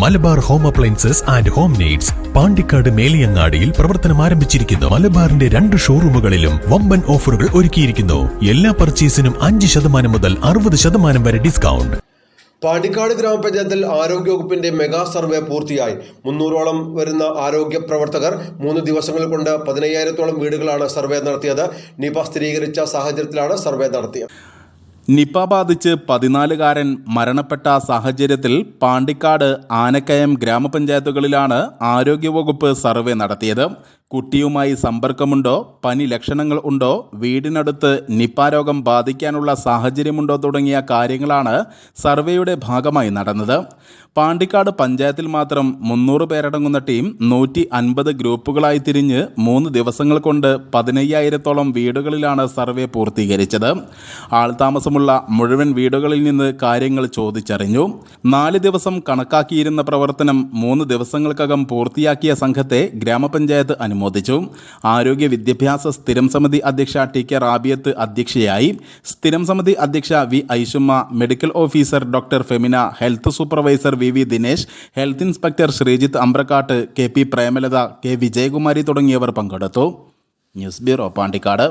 Malabar home appliances and home needs Pandikkad മേലിയങ്ങാടിയിൽ പ്രവർത്തനം ആരംഭിച്ചിരിക്കുന്നു. മലബാറിന്റെ രണ്ട് ഷോറൂമുകളിലും വമ്പൻ ഓഫറുകൾ ഒരുക്കിയിരിക്കുന്നു. എല്ലാ പർച്ചേസിനും അഞ്ച് ശതമാനം മുതൽ അറുപത് ശതമാനം വരെ ഡിസ്കൗണ്ട്. പാണ്ടിക്കാട് ഗ്രാമപഞ്ചായത്തിൽ ആരോഗ്യവകുപ്പിന്റെ മെഗാ സർവേ പൂർത്തിയായി. മുന്നൂറോളം വരുന്ന ആരോഗ്യ പ്രവർത്തകർ മൂന്ന് ദിവസങ്ങൾ കൊണ്ട് പതിനയ്യായിരത്തോളം വീടുകളാണ് സർവേ നടത്തിയത്. നിപ സ്ഥിരീകരിച്ച സാഹചര്യത്തിലാണ് സർവേ നടത്തിയത്. നിപ ബാധിച്ച് പതിനാലുകാരൻ മരണപ്പെട്ട സാഹചര്യത്തിൽ പാണ്ടിക്കാട് ആനക്കയം ഗ്രാമപഞ്ചായത്തുകളിലാണ് ആരോഗ്യവകുപ്പ് സർവേ നടത്തിയത്. കുട്ടിയുമായി സമ്പർക്കമുണ്ടോ? പനി ലക്ഷണങ്ങൾ ഉണ്ടോ? വീടിനടുത്ത് നിപ രോഗം ബാധിക്കാനുള്ള സാഹചര്യമുണ്ടോ തുടങ്ങിയ കാര്യങ്ങളാണ് സർവേയുടെ ഭാഗമായി നടന്നത്. പാണ്ടിക്കാട് പഞ്ചായത്തിൽ മാത്രം മുന്നൂറ് പേരടങ്ങുന്ന ടീം നൂറ്റി അൻപത് ഗ്രൂപ്പുകളായി തിരിഞ്ഞ് മൂന്ന് ദിവസങ്ങൾ കൊണ്ട് പതിനയ്യായിരത്തോളം വീടുകളിലാണ് സർവേ പൂർത്തീകരിച്ചത്. ആൾതാമസമുള്ള മുഴുവൻ വീടുകളിൽ നിന്ന് കാര്യങ്ങൾ ചോദിച്ചറിഞ്ഞു. നാല് ദിവസം കണക്കാക്കിയിരുന്ന പ്രവർത്തനം മൂന്ന് ദിവസങ്ങൾക്കകം പൂർത്തിയാക്കിയ സംഘത്തെ ഗ്രാമപഞ്ചായത്ത് അനുമോദിച്ചു ആരോഗ്യ വിദ്യാഭ്യാസ സ്ഥിരം സമിതി അധ്യക്ഷ ടി കെ റാബിയത്ത് അധ്യക്ഷയായി. സ്ഥിരം സമിതി അധ്യക്ഷ V Aishumma medical officer doctor Femina health supervisor V V Dinesh health inspector Sreejith Ambrakkat K P Premalatha K Vijayakumari തുടങ്ങിയവർ പങ്കെടുത്തു. News bureau Pandikkad.